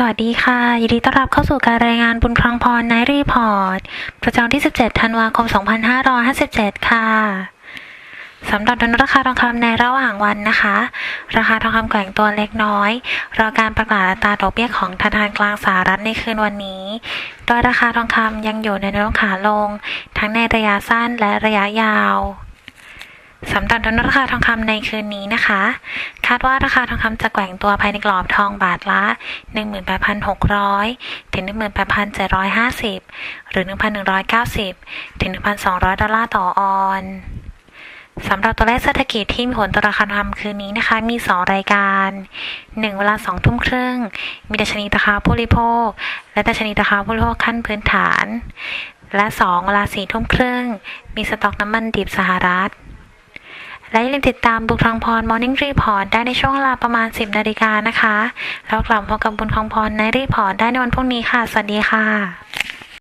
สวัสดีค่ะ ยินดีต้อนรับเข้าสู่การรายงานบุญคลังพรในรีพอร์ต ประจำวันที่ 17 ธันวาคม 2557 ค่ะ สำหรับดนราคาทองคำในระหว่างวันนะคะ ราคาทองคำแกว่งตัวเล็กน้อย รอการประกาศอัตราดอกเบี้ยของธนาคารกลางสหรัฐในคืนวันนี้ โดยราคาทองคำยังอยู่ในแนวขาลง ทั้งในระยะสั้นและระยะยาว สำหรับดนราคาทองคำในคืนนี้นะคะ คาดว่าราคาทองคำจะแกว่งตัวภายในกรอบทองบาทละ 18,600 ถึง 18,750 หรือ 1,190 ถึง 1,200 ดอลลาร์ต่อออนสำหรับตัวเลขเศรษฐกิจที่มีผลต่อราคาทองคำคืนนี้นะคะ มี 2 รายการ 1 เวลา 2 ทุ่มครึ่ง มีดัชนีราคาผู้บริโภค และดัชนีราคาผู้บริโภคขั้นพื้นฐาน และ 2 เวลา 4 ทุ่มครึ่ง มีสต็อกน้ำมันดิบสหรัฐ และอย่าลืมติดตามบุญคลองพร Morning Report ได้ในช่วงเวลาประมาณ 10 นาฬิกานะคะ แล้วกลับพบกับบุญคลองพรในรีพอร์ตได้ในวันพรุ่งนี้ค่ะ สวัสดีค่ะ